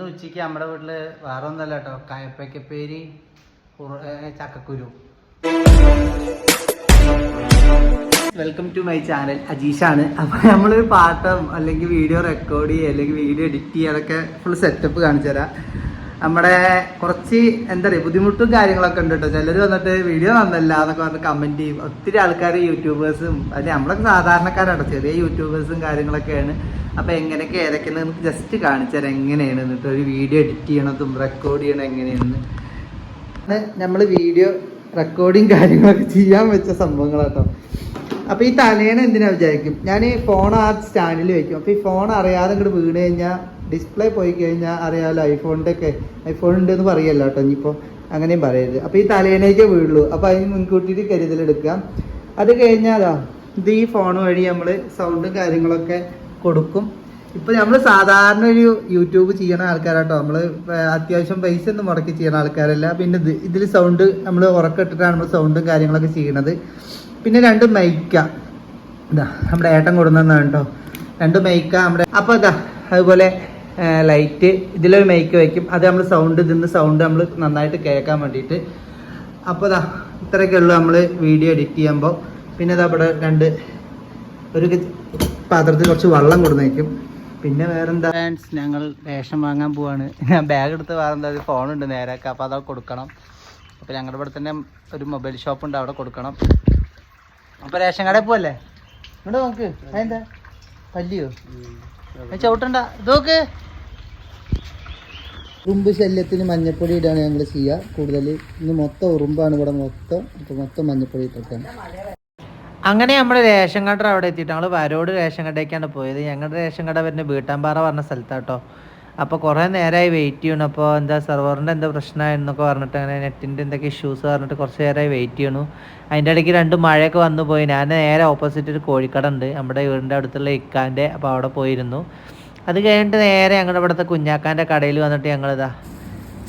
ഇന്ന് ഉച്ചയ്ക്ക് നമ്മുടെ വീട്ടിൽ വേറെ ഒന്നല്ല കേട്ടോ. കയപ്പയ്ക്കപ്പേരി ചക്കക്കുരു. വെൽക്കം ടു മൈ ചാനൽ അജീഷാണ്. അപ്പൊ നമ്മളൊരു പാട്ടം അല്ലെങ്കിൽ വീഡിയോ റെക്കോർഡ് ചെയ്യുക അല്ലെങ്കിൽ വീഡിയോ എഡിറ്റ് ചെയ്യുക ചെയ്യാനൊക്കെ ഫുൾ സെറ്റപ്പ് കാണിച്ചു തരാം നമ്മുടെ കുറച്ച് എന്താ പറയുക ബുദ്ധിമുട്ടും കാര്യങ്ങളൊക്കെ ഉണ്ട് കേട്ടോ. ചിലർ വന്നിട്ട് വീഡിയോ നന്നല്ല എന്നൊക്കെ പറഞ്ഞ് കമന്റ് ചെയ്യും. ഒത്തിരി ആൾക്കാർ യൂട്യൂബേഴ്സും അല്ലെ നമ്മളൊക്കെ സാധാരണക്കാരാണ്. ചെറിയ യൂട്യൂബേഴ്സും കാര്യങ്ങളൊക്കെയാണ്. അപ്പോൾ എങ്ങനെയൊക്കെ ഏതൊക്കെയാണ് നമുക്ക് ജസ്റ്റ് കാണിച്ചാൽ എങ്ങനെയാണ് എന്നിട്ട് ഒരു വീഡിയോ എഡിറ്റ് ചെയ്യണതും റെക്കോർഡ് ചെയ്യണം എങ്ങനെയാണെന്ന്. നമ്മൾ വീഡിയോ റെക്കോർഡിങ് കാര്യങ്ങളൊക്കെ ചെയ്യാൻ വെച്ച സംഭവങ്ങളാട്ടോ. അപ്പൊ ഈ തലേണ എന്തിനാ വിചാരിക്കും? ഞാൻ ഈ ഫോൺ ആ സ്റ്റാൻഡിൽ വെക്കും. അപ്പൊ ഈ ഫോൺ അറിയാതെ ഇങ്ങോട്ട് വീണ് കഴിഞ്ഞാൽ ഡിസ്പ്ലേ പോയി കഴിഞ്ഞാൽ അറിയാമല്ലോ ഐഫോണിന്റെ ഒക്കെ ഐഫോൺ ഉണ്ട് എന്ന് പറയല്ലോ കേട്ടോ. ഇനിയിപ്പോ അങ്ങനെയും പറയരുത്. അപ്പൊ ഈ തലേണേക്കേ വീഴുള്ളൂ. അപ്പൊ അതിന് മുൻകൂട്ടിയിട്ട് കരുതലെടുക്കാം അത് കഴിഞ്ഞാലാ ഇത് ഈ ഫോൺ വഴി നമ്മൾ സൗണ്ടും കാര്യങ്ങളൊക്കെ കൊടുക്കും. ഇപ്പൊ നമ്മൾ സാധാരണ ഒരു യൂട്യൂബ് ചെയ്യണ ആൾക്കാരാട്ടോ. നമ്മൾ അത്യാവശ്യം പൈസ ഒന്നും മുടക്കി ചെയ്യണ ആൾക്കാരല്ല. പിന്നെ ഇത് ഇതിൽ സൗണ്ട് നമ്മൾ ഉറക്കിട്ടിട്ടാണ് നമ്മൾ സൗണ്ടും കാര്യങ്ങളൊക്കെ ചെയ്യണത്. പിന്നെ രണ്ട് മൈക്ക. നമ്മുടെ ഏട്ടൻ കൊടുന്നതാണ് കേട്ടോ. രണ്ട് മൈക്ക നമ്മുടെ അപ്പൊ ഇതാ അതുപോലെ ലൈറ്റ് ഇതിലൊരു മൈക്ക് വയ്ക്കും അത് നമ്മൾ സൗണ്ട് ഇതിന്ന് സൗണ്ട് നമ്മൾ നന്നായിട്ട് കേൾക്കാൻ വേണ്ടിയിട്ട്. അപ്പോൾ ഇതാ ഇത്രയൊക്കെ ഉള്ളൂ നമ്മൾ വീഡിയോ എഡിറ്റ് ചെയ്യുമ്പോൾ പിന്നെ ഇതാ ഇവിടെ രണ്ട് ഒരു പാത്രത്തിൽ കുറച്ച് വെള്ളം കൊടുന്ന് വയ്ക്കും പിന്നെ വേറെന്താ? ഫ്രണ്ട്സ് ഞങ്ങൾ റേഷൻ വാങ്ങാൻ പോവാണ്. ഞാൻ ബാഗ് എടുത്ത് വേറെന്താ ഫോണുണ്ട് നേരൊക്കെ അപ്പോൾ അതൊക്കെ കൊടുക്കണം. അപ്പോൾ ഞങ്ങളുടെ ഇവിടെ തന്നെ ഒരു മൊബൈൽ ഷോപ്പ് ഉണ്ട് അവിടെ കൊടുക്കണം. അപ്പോൾ റേഷൻ കടയിൽ പോവല്ലേ? ഇങ്ങോട്ട് നോക്ക് അതെന്താ? പല്ലിയോ? ചവിട്ടണ്ട. ഇതോക്ക് ഉറുമ്പ് ശല്യത്തിന് മഞ്ഞപ്പൊടി ഇടാണ് ഞങ്ങൾ ചെയ്യുക കൂടുതൽ ഇന്ന് മൊത്തം ഉറുമ്പാണ് ഇവിടെ മൊത്തം. അപ്പോൾ മൊത്തം മഞ്ഞപ്പൊടി ഇട്ടിട്ടാണ്. അങ്ങനെ നമ്മൾ റേഷൻ കട അവിടെ എത്തിയിട്ട് ഞങ്ങൾ വരോട് റേഷൻ കടയ്ക്കാണ് പോയത്. ഞങ്ങളുടെ റേഷൻ കട വരുന്ന വീട്ടാമ്പാറ പറഞ്ഞ സ്ഥലത്താട്ടോ. അപ്പോൾ കുറേ നേരമായി വെയിറ്റ് ചെയ്യണം. അപ്പോൾ എന്താ സെർവറിന്റെ എന്താ പ്രശ്നമായിരുന്നൊക്കെ പറഞ്ഞിട്ട് അങ്ങനെ നെറ്റിന്റെ എന്തൊക്കെ ഇഷ്യൂസ് പറഞ്ഞിട്ട് കുറച്ച് നേരമായി വെയിറ്റ് ചെയ്യണു. അതിന്റെ ഇടയ്ക്ക് രണ്ട് മഴയൊക്കെ വന്നു പോയി. ഞാൻ നേരെ ഓപ്പോസിറ്റ് ഒരു കോഴിക്കട ഉണ്ട്. നമ്മുടെ വീടിന്റെ അടുത്തുള്ള ഇക്കാന്റെ അപ്പോൾ അവിടെ പോയിരുന്നു. അത് കഴിഞ്ഞിട്ട് നേരെ ഞങ്ങളുടെ ഇവിടുത്തെ കുഞ്ഞാക്കാന്റെ കടയിൽ വന്നിട്ട് ഞങ്ങളിതാ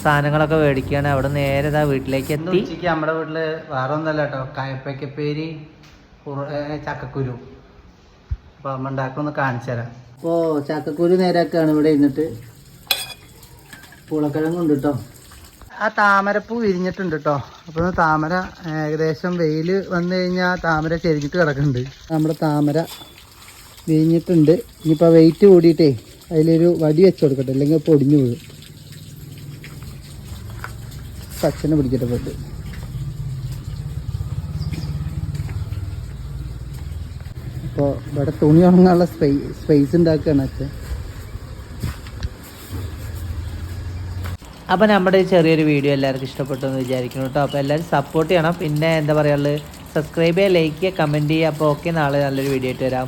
സാധനങ്ങളൊക്കെ മേടിക്കുകയാണ്. അവിടെ നേരെ ഇതാ വീട്ടിലേക്ക് എത്തി. നമ്മുടെ വീട്ടിൽ വേറെ ഒന്നല്ല കേട്ടോ ചക്കക്കുരു. അപ്പോൾ അമ്മ കാണിച്ചു തരാം അപ്പോൾ ചക്കക്കുരു നേരാക്കാണ് ഇവിടെ ഇരുന്നിട്ട്. പൂളക്കിഴങ്ങുണ്ട് കേട്ടോ ആ താമരപ്പൂ വിരിഞ്ഞിട്ടുണ്ട് കേട്ടോ അപ്പോൾ താമര ഏകദേശം വെയിൽ വന്നു കഴിഞ്ഞാൽ താമര ചെരിഞ്ഞിട്ട് കിടക്കുന്നുണ്ട്. നമ്മുടെ താമര വിരിഞ്ഞിട്ടുണ്ട്. ഇനിയിപ്പോൾ വെയിറ്റ് കൂടിയിട്ടേ അതിലൊരു വടി വെച്ച് കൊടുക്കട്ടെ. അല്ലെങ്കിൽ പൊടിഞ്ഞു പോകും പച്ചനെ പിടിക്കട്ടെ പോയിട്ട് അപ്പോൾ ഇവിടെ തുണി ഉണങ്ങാനുള്ള സ്പേസ് സ്പേസ് ഉണ്ടാക്കുകയാണ് അച്ഛൻ. അപ്പോൾ നമ്മുടെ ഈ ചെറിയൊരു വീഡിയോ എല്ലാവർക്കും ഇഷ്ടപ്പെട്ടു എന്ന് വിചാരിക്കുന്നു കേട്ടോ. അപ്പോൾ എല്ലാവരും സപ്പോർട്ട് ചെയ്യണം. പിന്നെ എന്താ പറയുക സബ്സ്ക്രൈബ് ചെയ്യുക ലൈക്ക് ചെയ്യുക കമന്റ് ചെയ്യുക. അപ്പോൾ ഓക്കെ നാളെ നല്ലൊരു വീഡിയോ ആയിട്ട് വരാം.